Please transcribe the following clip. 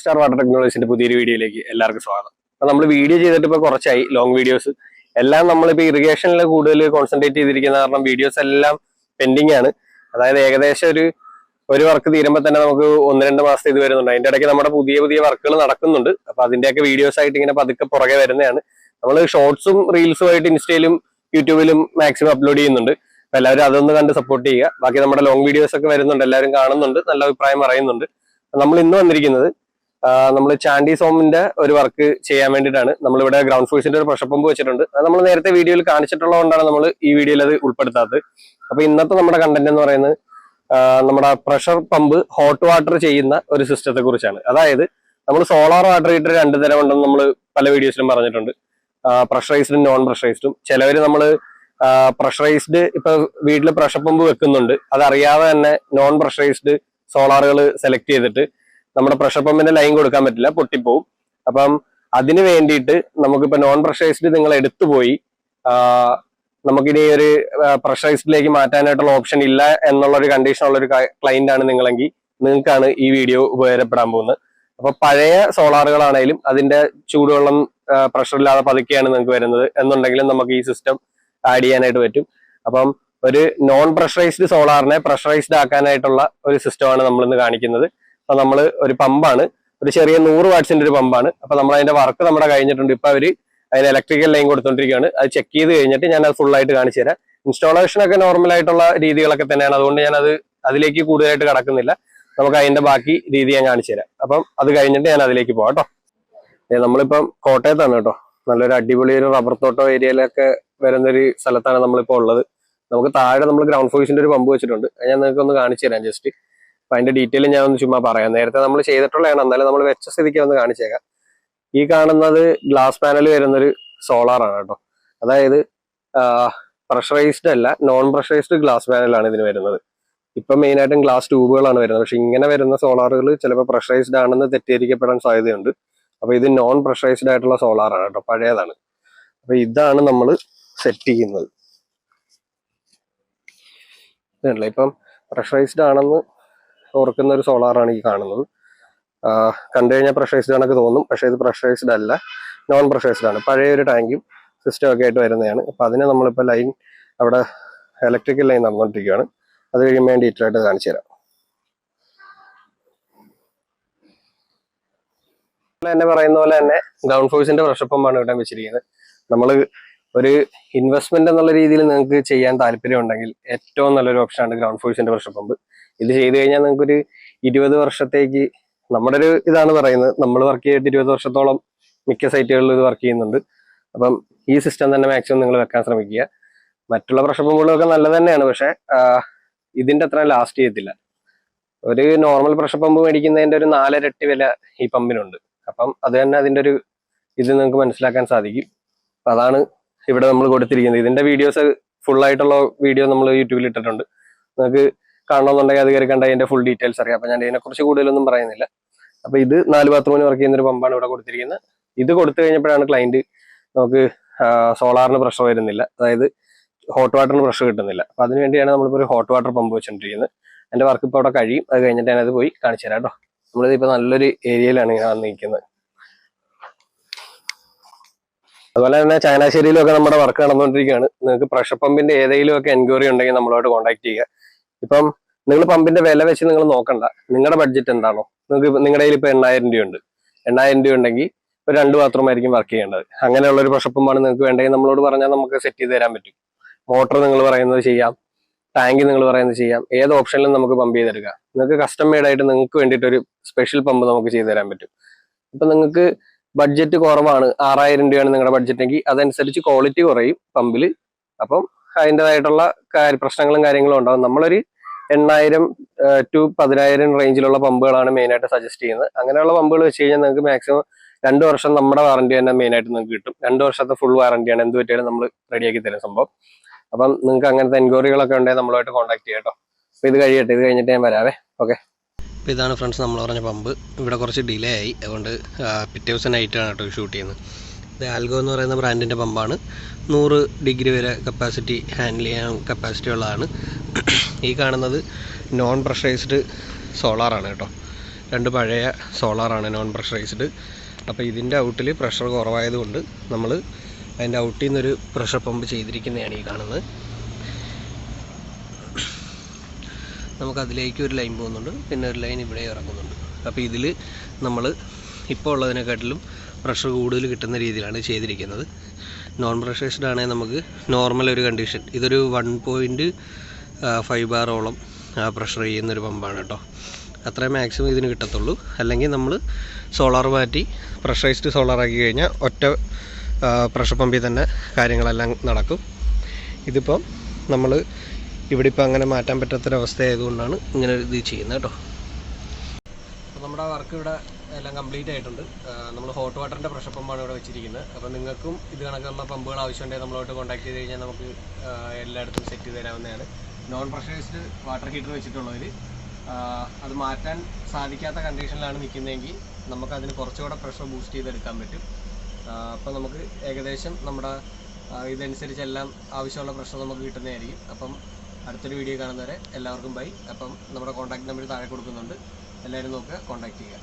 Star water ടെക്നോളജീസിന്റെ പുതിയൊരു വീഡിയോയിലേക്ക് എല്ലാവർക്കും സ്വാഗതം. അപ്പൊ നമ്മൾ വീഡിയോ ചെയ്തിട്ട് ഇപ്പൊ കുറച്ചായി ലോങ് വീഡിയോസ് എല്ലാം നമ്മളിപ്പോ ഇറിഗേഷനിൽ കൂടുതൽ കോൺസെൻട്രേറ്റ് ചെയ്തിരിക്കുന്ന കാരണം വീഡിയോസ് എല്ലാം പെൻഡിങ് ആണ്. അതായത് ഏകദേശം ഒരു ഒരു വർക്ക് തീരുമ്പോൾ തന്നെ നമുക്ക് ഒന്ന് രണ്ട് മാസത്തെ ഇത് വരുന്നുണ്ട്. അതിന്റെ ഇടയ്ക്ക് നമ്മുടെ പുതിയ പുതിയ വർക്കുകൾ നടക്കുന്നുണ്ട്. അപ്പൊ അതിന്റെയൊക്കെ വീഡിയോസ് ആയിട്ട് ഇങ്ങനെ പതുക്കെ പുറകെ വരുന്നതാണ്. നമ്മൾ ഷോർട്സും റീൽസും ആയിട്ട് ഇൻസ്റ്റയിലും യൂട്യൂബിലും മാക്സിമം അപ്ലോഡ് ചെയ്യുന്നുണ്ട്. അപ്പൊ എല്ലാവരും അതൊന്ന് കണ്ട് സപ്പോർട്ട് ചെയ്യുക. ബാക്കി നമ്മുടെ ലോങ് വീഡിയോസ് ഒക്കെ വരുന്നുണ്ട്. എല്ലാവരും കാണുന്നുണ്ട്. നല്ല അഭിപ്രായം പറയുന്നുണ്ട്. നമ്മൾ ഇന്ന് വന്നിരിക്കുന്നത് നമ്മൾ ചാണ്ടി സോമിന്റെ ഒരു വർക്ക് ചെയ്യാൻ വേണ്ടിയിട്ടാണ്. നമ്മളിവിടെ ഗ്രൗണ്ട് ഫോഴ്സിന്റെ ഒരു പ്രഷർ പമ്പ് വെച്ചിട്ടുണ്ട്. അത് നമ്മൾ നേരത്തെ വീഡിയോയിൽ കാണിച്ചിട്ടുള്ളതുകൊണ്ടാണ് നമ്മൾ ഈ വീഡിയോയിൽ അത് ഉൾപ്പെടുത്താത്തത്. അപ്പൊ ഇന്നത്തെ നമ്മുടെ കണ്ടന്റ് എന്ന് പറയുന്നത് നമ്മുടെ പ്രഷർ പമ്പ് ഹോട്ട് വാട്ടർ ചെയ്യുന്ന ഒരു സിസ്റ്റത്തെ കുറിച്ചാണ് അതായത് നമ്മൾ സോളാർ വാട്ടർ ഹീറ്റർ രണ്ട് തരം ഉണ്ടെന്ന് നമ്മൾ പല വീഡിയോസിലും പറഞ്ഞിട്ടുണ്ട്. പ്രഷറൈസ്ഡും നോൺ പ്രഷറൈസ്ഡും ചിലവര് നമ്മൾ പ്രഷറൈസ്ഡ് ഇപ്പൊ വീട്ടിൽ പ്രഷർ പമ്പ് വെക്കുന്നുണ്ട്. അതറിയാതെ തന്നെ നോൺ പ്രഷറൈസ്ഡ് സോളാറുകൾ സെലക്ട് ചെയ്തിട്ട് നമ്മുടെ പ്രഷർ പമ്പിന്റെ ലൈൻ കൊടുക്കാൻ പറ്റില്ല പൊട്ടിപ്പോവും. അപ്പം അതിന് വേണ്ടിയിട്ട് നമുക്കിപ്പോ നോൺ പ്രഷറൈസ്ഡ് നിങ്ങൾ എടുത്തു പോയി ആ, നമുക്കിനി ഒരു പ്രഷറൈസ്ഡിലേക്ക് മാറ്റാനായിട്ടുള്ള ഓപ്ഷൻ ഇല്ല എന്നുള്ള ഒരു കണ്ടീഷൻ ഉള്ള ഒരു ക്ലൈന്റ് ആണ് നിങ്ങളെങ്കിൽ നിങ്ങൾക്കാണ് ഈ വീഡിയോ ഉപകാരപ്പെടാൻ പോകുന്നത്. അപ്പൊ പഴയ സോളാറുകളാണെങ്കിലും അതിന്റെ ചൂടുവെള്ളം പ്രഷർ ഇല്ലാതെ പതുക്കെയാണ് നിങ്ങൾക്ക് വരുന്നത് എന്നുണ്ടെങ്കിലും നമുക്ക് ഈ സിസ്റ്റം ആഡ് ചെയ്യാനായിട്ട് പറ്റും. അപ്പം ഒരു നോൺ പ്രഷറൈസ്ഡ് സോളാറിനെ പ്രഷറൈസ്ഡ് ആക്കാനായിട്ടുള്ള ഒരു സിസ്റ്റമാണ് നമ്മൾ ഇന്ന് കാണിക്കുന്നത്. അപ്പൊ നമ്മൾ ഒരു പമ്പാണ്. ഒരു ചെറിയ നൂറ് വാട്സിന്റെ ഒരു പമ്പാണ്. അപ്പൊ നമ്മൾ അതിന്റെ വർക്ക് നമ്മുടെ കഴിഞ്ഞിട്ടുണ്ട്. ഇപ്പൊ അവർ അതിന് ഇലക്ട്രിക്കൽ ലൈൻ കൊടുത്തോണ്ടിരിക്കുകയാണ് അത് ചെക്ക് ചെയ്ത് കഴിഞ്ഞിട്ട് ഞാൻ അത് ഫുൾ ആയിട്ട് കാണിച്ചു തരാം. ഇൻസ്റ്റാളേഷൻ ഒക്കെ നോർമൽ ആയിട്ടുള്ള രീതികളൊക്കെ തന്നെയാണ്. അതുകൊണ്ട് ഞാൻ അത് അതിലേക്ക് കൂടുതലായിട്ട് കടക്കുന്നില്ല. നമുക്ക് അതിന്റെ ബാക്കി രീതി ഞാൻ കാണിച്ചു തരാം. അപ്പം അത് കഴിഞ്ഞിട്ട് ഞാൻ അതിലേക്ക് പോകാം കേട്ടോ. നമ്മളിപ്പം കോട്ടയത്താണ് കേട്ടോ. നല്ലൊരു അടിപൊളി ഒരു റബ്ബർ തോട്ടോ ഏരിയയിലൊക്കെ വരുന്നൊരു സ്ഥലത്താണ് നമ്മളിപ്പോൾ ഉള്ളത്. നമുക്ക് താഴെ നമ്മൾ ഗ്രൗണ്ട് ഫോഴ്സിന്റെ ഒരു പമ്പ് വെച്ചിട്ടുണ്ട്. ഞാൻ നിങ്ങൾക്ക് ഒന്ന് കാണിച്ചു തരാം ജസ്റ്റ് അപ്പൊ അതിന്റെ ഡീറ്റെയിൽ ഞാൻ ഒന്ന് ചുമ്മാ പറയാം. നേരത്തെ നമ്മൾ ചെയ്തിട്ടുള്ളതാണ്. എന്നാലും നമ്മൾ വെച്ച സ്ഥിതിക്ക് ഒന്ന് കാണിച്ചേക്കാം. ഈ കാണുന്നത് ഗ്ലാസ് പാനൽ വരുന്നൊരു സോളാർ ആണ് കേട്ടോ. അതായത് പ്രഷറൈസ്ഡ് അല്ല നോൺ പ്രഷറൈസ്ഡ് ഗ്ലാസ് പാനലാണ് ഇതിന് വരുന്നത്. ഇപ്പൊ മെയിൻ ആയിട്ടും ഗ്ലാസ് ട്യൂബുകളാണ് വരുന്നത്. പക്ഷെ ഇങ്ങനെ വരുന്ന സോളാറുകൾ ചിലപ്പോൾ പ്രഷറൈസ്ഡ് ആണെന്ന് തെറ്റിദ്ധരിക്കപ്പെടാൻ സാധ്യതയുണ്ട്. അപ്പോൾ ഇത് നോൺ പ്രഷറൈസ്ഡ് ആയിട്ടുള്ള സോളാർ ആണ് കേട്ടോ. പഴയതാണ്. അപ്പോൾ ഇതാണ് നമ്മൾ സെറ്റ് ചെയ്യുന്നത്. ഇതല്ല ഇപ്പം പ്രഷറൈസ്ഡ് ആണെന്ന് ഓർക്കുന്ന ഒരു സോളാറാണ് ഈ കാണുന്നത്. കണ്ടു കഴിഞ്ഞാൽ പ്രഷറൈസ്ഡ് ആണെന്ന് തോന്നും. പക്ഷെ ഇത് പ്രഷറൈസ്ഡ് അല്ല. നോൺ പ്രഷറൈസ്ഡ് ആണ്. പഴയ ഒരു ടാങ്കും സിസ്റ്റം ഒക്കെ ആയിട്ട് വരുന്നതാണ്. അപ്പൊ അതിനെ നമ്മളിപ്പോൾ ലൈൻ അവിടെ ഇലക്ട്രിക്കൽ ലൈൻ നടന്നുകൊണ്ടിരിക്കുകയാണ് അത് കഴിയുമ്പോൾ ഞാൻ ഡീറ്റെയിൽ ആയിട്ട് കാണിച്ചു തരാം. എന്നെ പറയുന്ന പോലെ തന്നെ ഗ്രൗണ്ട് ഫോഴ്സിന്റെ പ്രഷപ്പമാണ് ഇവിടെ വെച്ചിരിക്കുന്നത്. നമ്മൾ ഒരു ഇൻവെസ്റ്റ്മെന്റ് എന്നുള്ള രീതിയിൽ നിങ്ങൾക്ക് ചെയ്യാൻ താല്പര്യം ഉണ്ടെങ്കിൽ ഏറ്റവും നല്ലൊരു ഓപ്ഷനാണ് ഗ്രൗണ്ട് ഫോഴ്സിന്റെ പ്രഷർ പമ്പ് ഇത് ചെയ്തു കഴിഞ്ഞാൽ നിങ്ങൾക്ക് ഒരു ഇരുപത് വർഷത്തേക്ക് നമ്മുടെ ഒരു ഇതാണ് പറയുന്നത്. നമ്മൾ വർക്ക് ചെയ്തിട്ട് ഇരുപത് വർഷത്തോളം മിക്ക സൈറ്റുകളിലും ഇത് വർക്ക് ചെയ്യുന്നുണ്ട്. അപ്പം ഈ സിസ്റ്റം തന്നെ മാക്സിമം നിങ്ങൾ വെക്കാൻ ശ്രമിക്കുക. മറ്റുള്ള പ്രഷർ പമ്പുകളൊക്കെ നല്ലത് തന്നെയാണ്. പക്ഷെ ഇതിന്റെ അത്ര ലാസ്റ്റ് ചെയ്യത്തില്ല. ഒരു നോർമൽ പ്രഷർ പമ്പ് മേടിക്കുന്നതിന്റെ ഒരു നാലരട്ടി വില ഈ പമ്പിനുണ്ട്. അപ്പം അത് തന്നെ അതിന്റെ ഒരു ഇത് നിങ്ങൾക്ക് മനസ്സിലാക്കാൻ സാധിക്കും. അപ്പം അതാണ് ഇവിടെ നമ്മൾ കൊടുത്തിരിക്കുന്നത്. ഇതിന്റെ വീഡിയോസ് ഫുൾ ആയിട്ടുള്ള വീഡിയോ നമ്മൾ യൂട്യൂബിൽ ഇട്ടിട്ടുണ്ട്. നിങ്ങൾക്ക് കാണണമെന്നുണ്ടെങ്കിൽ അത് കയറി അതിന്റെ ഫുൾ ഡീറ്റെയിൽസ് അറിയാം. അപ്പൊ ഞാൻ ഇതിനെക്കുറിച്ച് കൂടുതലൊന്നും പറയുന്നില്ല. അപ്പൊ ഇത് നാല് ബാത്റൂമിന് വർക്ക് ചെയ്യുന്ന ഒരു പമ്പാണ് ഇവിടെ കൊടുത്തിരിക്കുന്നത്. ഇത് കൊടുത്തു കഴിഞ്ഞപ്പോഴാണ് ക്ലയന്റ് നമുക്ക് സോളാറിന് പ്രഷർ വരുന്നില്ല. അതായത് ഹോട്ട് വാട്ടറിന് പ്രഷർ കിട്ടുന്നില്ല. അപ്പൊ അതിനുവേണ്ടിയാണ് നമ്മളിപ്പോൾ ഒരു ഹോട്ട് വാട്ടർ പമ്പ് വെച്ചിട്ടിരിക്കുന്നത് എന്റെ വർക്ക് ഇപ്പോൾ അവിടെ കഴിയും. അത് കഴിഞ്ഞിട്ട് ഞാനത് പോയി കാണിച്ചു തരാം കേട്ടോ. നമ്മളിത് ഇപ്പൊ നല്ലൊരു ഏരിയയിലാണ് ഇങ്ങനെ വന്നിരിക്കുന്നത്. അതുപോലെ തന്നെ ചങ്ങനാശ്ശേരിയിലൊക്കെ നമ്മുടെ വർക്ക് നടന്നുകൊണ്ടിരിക്കുകയാണ് നിങ്ങൾക്ക് പ്രഷർ പമ്പിന്റെ ഏതെങ്കിലും ഒക്കെ എൻക്വയറി ഉണ്ടെങ്കിൽ നമ്മളോട് കോൺടാക്ട് ചെയ്യുക. ഇപ്പം നിങ്ങൾ പമ്പിന്റെ വില വെച്ച് നിങ്ങൾ നോക്കണ്ട. നിങ്ങളുടെ ബഡ്ജറ്റ് എന്താണോ? നിങ്ങൾക്ക് നിങ്ങളുടെ കയ്യിൽ ഇപ്പൊ എണ്ണായിരം രൂപ ഉണ്ട് എണ്ണായിരം രൂപ ഉണ്ടെങ്കിൽ ഒരു രണ്ട് ബാത്റൂം ആയിരിക്കും വർക്ക് ചെയ്യേണ്ടത്. അങ്ങനെയുള്ള ഒരു പ്രഷപ്പുമാണ് നിങ്ങൾക്ക് വേണ്ടെങ്കിൽ നമ്മളോട് പറഞ്ഞാൽ നമുക്ക് സെറ്റ് ചെയ്ത് തരാൻ പറ്റും. മോട്ടർ നിങ്ങൾ പറയുന്നത് ചെയ്യാം. ടാങ്ക് നിങ്ങൾ പറയുന്നത് ചെയ്യാം. ഏത് ഓപ്ഷനിലും നമുക്ക് പമ്പ് ചെയ്തെടുക്കാം. നിങ്ങൾക്ക് കസ്റ്റം മെയ്ഡ് ആയിട്ട് നിങ്ങൾക്ക് വേണ്ടിയിട്ട് ഒരു സ്പെഷ്യൽ പമ്പ് നമുക്ക് ചെയ്തു തരാൻ പറ്റും. ഇപ്പൊ നിങ്ങൾക്ക് ബഡ്ജറ്റ് കുറവാണ്. ആറായിരം രൂപയാണ് നിങ്ങളുടെ ബഡ്ജറ്റ് എങ്കിൽ അതനുസരിച്ച് ക്വാളിറ്റി കുറയും പമ്പിൽ അപ്പം അതിന്റെതായിട്ടുള്ള പ്രശ്നങ്ങളും കാര്യങ്ങളും ഉണ്ടാവും നമ്മളൊരു എണ്ണായിരം ടു പതിനായിരം റേഞ്ചിലുള്ള പമ്പുകളാണ് മെയിനായിട്ട് സജസ്റ്റ് ചെയ്യുന്നത്. അങ്ങനെയുള്ള പമ്പുകൾ വെച്ച് കഴിഞ്ഞാൽ നിങ്ങൾക്ക് മാക്സിമം രണ്ട് വർഷം നമ്മുടെ വാറണ്ടി തന്നെ മെയിനായിട്ട് നിങ്ങൾക്ക് കിട്ടും. രണ്ട് വർഷത്തെ ഫുൾ വാറണ്ടിയാണ് എന്ത് പറ്റിയാലും നമ്മൾ റെഡിയാക്കി തരും സംഭവം. അപ്പം നിങ്ങൾക്ക് അങ്ങനത്തെ എൻക്വയറികളൊക്കെ ഉണ്ടെങ്കിൽ നമ്മളുമായിട്ട് കോൺടാക്ട് ചെയ്യാം കേട്ടോ. അപ്പോൾ ഇത് കഴിയട്ടെ. ഇത് കഴിഞ്ഞിട്ട് ഞാൻ വരാവേ. ഓക്കെ. അപ്പോൾ ഇതാണ് ഫ്രണ്ട്സ് നമ്മൾ പറഞ്ഞ പമ്പ്. ഇവിടെ കുറച്ച് ഡിലേ ആയി. അതുകൊണ്ട് പിറ്റേ ദിവസം നൈറ്റാണ് കേട്ടോ ഷൂട്ട് ചെയ്യുന്നത്. ഇത് ആൽഗോ എന്ന് പറയുന്ന ബ്രാൻഡിന്റെ പമ്പാണ്. നൂറ് ഡിഗ്രി വരെ കപ്പാസിറ്റി ഹാൻഡിൽ ചെയ്യാൻ കപ്പാസിറ്റി ഉള്ളതാണ്. ഈ കാണുന്നത് നോൺ പ്രഷറൈസ്ഡ് സോളാറാണ് കേട്ടോ. രണ്ട് പഴയ സോളാറാണ് നോൺ പ്രഷറൈസ്ഡ് അപ്പോൾ ഇതിന്റെ ഔട്ടിൽ പ്രഷർ കുറവായതുകൊണ്ട് നമ്മൾ അതിന്റെ ഔട്ടിൽ നിന്നൊരു പ്രഷർ പമ്പ് ചെയ്തിരിക്കുന്നതാണ് ഈ കാണുന്നത്. നമുക്ക് അതിലേക്ക് ഒരു ലൈൻ പോകുന്നുണ്ട്. പിന്നെ ഒരു ലൈൻ ഇവിടെ ഇറങ്ങുന്നുണ്ട്. അപ്പോൾ ഇതിൽ നമ്മൾ ഇപ്പോൾ ഉള്ളതിനെക്കാട്ടിലും പ്രഷർ കൂടുതൽ കിട്ടുന്ന രീതിയിലാണ് ചെയ്തിരിക്കുന്നത്. നോൺ പ്രഷറൈസ്ഡ് ആണെങ്കിൽ നമുക്ക് നോർമൽ ഒരു കണ്ടീഷൻ ഇതൊരു വൺ പോയിന്റ് ഫൈവ് ബാറോളം പ്രഷർ ചെയ്യുന്നൊരു പമ്പാണ് കേട്ടോ. അത്രയും മാക്സിമം ഇതിന് കിട്ടത്തുള്ളൂ. അല്ലെങ്കിൽ നമ്മൾ സോളാർ മാറ്റി പ്രഷറൈസ്ഡ് സോളാർ ആക്കി കഴിഞ്ഞാൽ ഒറ്റ പ്രഷർ പമ്പിൽ തന്നെ കാര്യങ്ങളെല്ലാം നടക്കും. ഇതിപ്പം നമ്മൾ ഇവിടെ ഇപ്പോൾ അങ്ങനെ മാറ്റാൻ പറ്റാത്തൊരവസ്ഥ ആയതുകൊണ്ടാണ് ഇങ്ങനെ ഇത് ചെയ്യുന്നത് കേട്ടോ. നമ്മുടെ വർക്ക് ഇവിടെ എല്ലാം കംപ്ലീറ്റ് ആയിട്ടുണ്ട്. നമ്മൾ ഹോട്ട് വാട്ടറിന്റെ പ്രഷർ പമ്പാണ് ഇവിടെ വെച്ചിരിക്കുന്നത്. അപ്പോൾ നിങ്ങൾക്കും ഇത് കണക്കുള്ള പമ്പുകൾ ആവശ്യമുണ്ടെങ്കിൽ നമ്മളോട്ട് കോൺടാക്ട് ചെയ്ത് കഴിഞ്ഞാൽ നമുക്ക് എല്ലായിടത്തും സെറ്റ് ചെയ്ത് തരാവുന്നതാണ്. നോൺ പ്രഷറൈസ്ഡ് വാട്ടർ ഹീറ്റർ വെച്ചിട്ടുള്ളവർ അത് മാറ്റാൻ സാധിക്കാത്ത കണ്ടീഷനിലാണ് നിൽക്കുന്നതെങ്കിൽ നമുക്ക് അതിന് കുറച്ചുകൂടെ പ്രഷർ ബൂസ്റ്റ് ചെയ്തെടുക്കാൻ പറ്റും. അപ്പോൾ നമുക്ക് ഏകദേശം നമ്മുടെ ഇതനുസരിച്ച് എല്ലാം ആവശ്യമുള്ള പ്രഷർ നമുക്ക് കിട്ടുന്നതായിരിക്കും. അപ്പം അടുത്തൊരു വീഡിയോ കാണുന്നവരെ എല്ലാവർക്കും ബൈ അപ്പം നമ്മുടെ കോൺടാക്ട് നമ്പർ താഴെ കൊടുക്കുന്നുണ്ട്. എല്ലാവരും നോക്കുക കോൺടാക്ട് ചെയ്യുക.